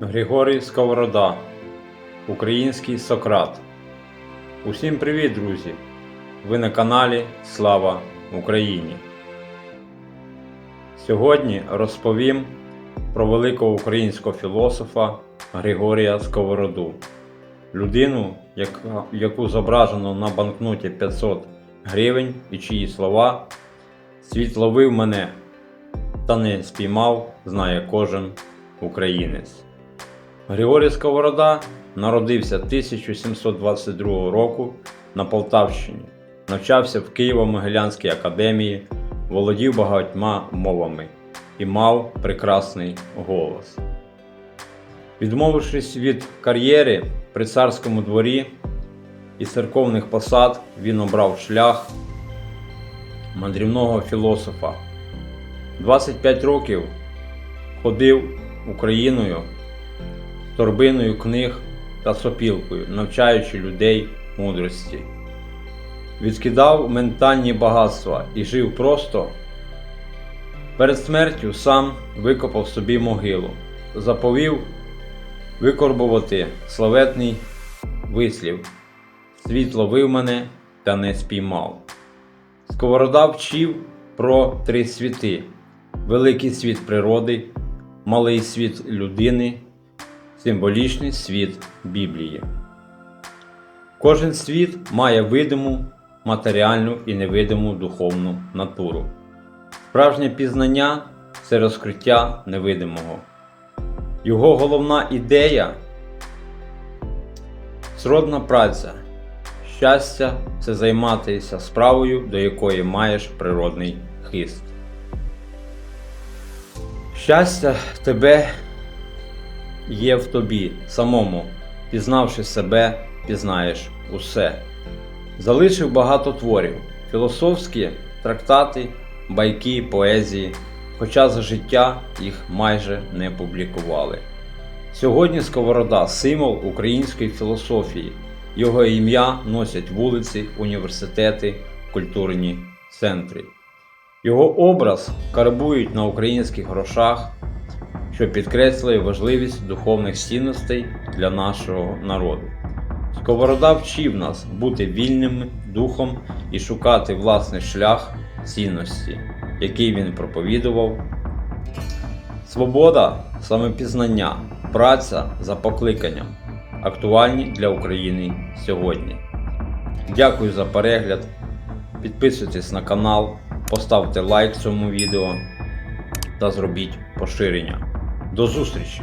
Григорій Сковорода, Український Сократ. Усім привіт, друзі! Ви на каналі Слава Україні. Сьогодні розповім про великого українського філософа Григорія Сковороду, людину, яку зображено на банкноті 500 гривень і чиї слова Світ ловив мене та не спіймав, знає кожен українець. Григорій Сковорода народився 1722 року на Полтавщині, навчався в Києво-Могилянській академії, володів багатьма мовами і мав прекрасний голос. Відмовившись від кар'єри при царському дворі і церковних посад, він обрав шлях мандрівного філософа. 25 років ходив Україною торбиною книг та сопілкою, навчаючи людей мудрості. Відкидав ментальні багатства і жив просто. Перед смертю сам викопав собі могилу, заповів викорбувати славетний вислів Світ ловив мене та не спіймав. Сковорода вчив про три світи: великий світ природи, малий світ людини символічний світ Біблії. Кожен світ має видиму, матеріальну і невидиму духовну натуру. Справжнє пізнання це розкриття невидимого. Його головна ідея сродна праця. Щастя це займатися справою, до якої маєш природний хист. Щастя тебе є в тобі самому, пізнавши себе, пізнаєш усе. Залишив багато творів, філософські трактати, байки, поезії, хоча за життя їх майже не публікували. Сьогодні Сковорода символ української філософії. Його ім'я носять вулиці, університети, культурні центри. Його образ карбують на українських грошах, що підкреслює важливість духовних цінностей для нашого народу. Сковорода вчив нас бути вільним духом і шукати власний шлях цінності, який він проповідував. Свобода, самопізнання, праця за покликанням актуальні для України сьогодні. Дякую за перегляд. Підписуйтесь на канал, поставте лайк цьому відео та зробіть поширення. До зустрічі!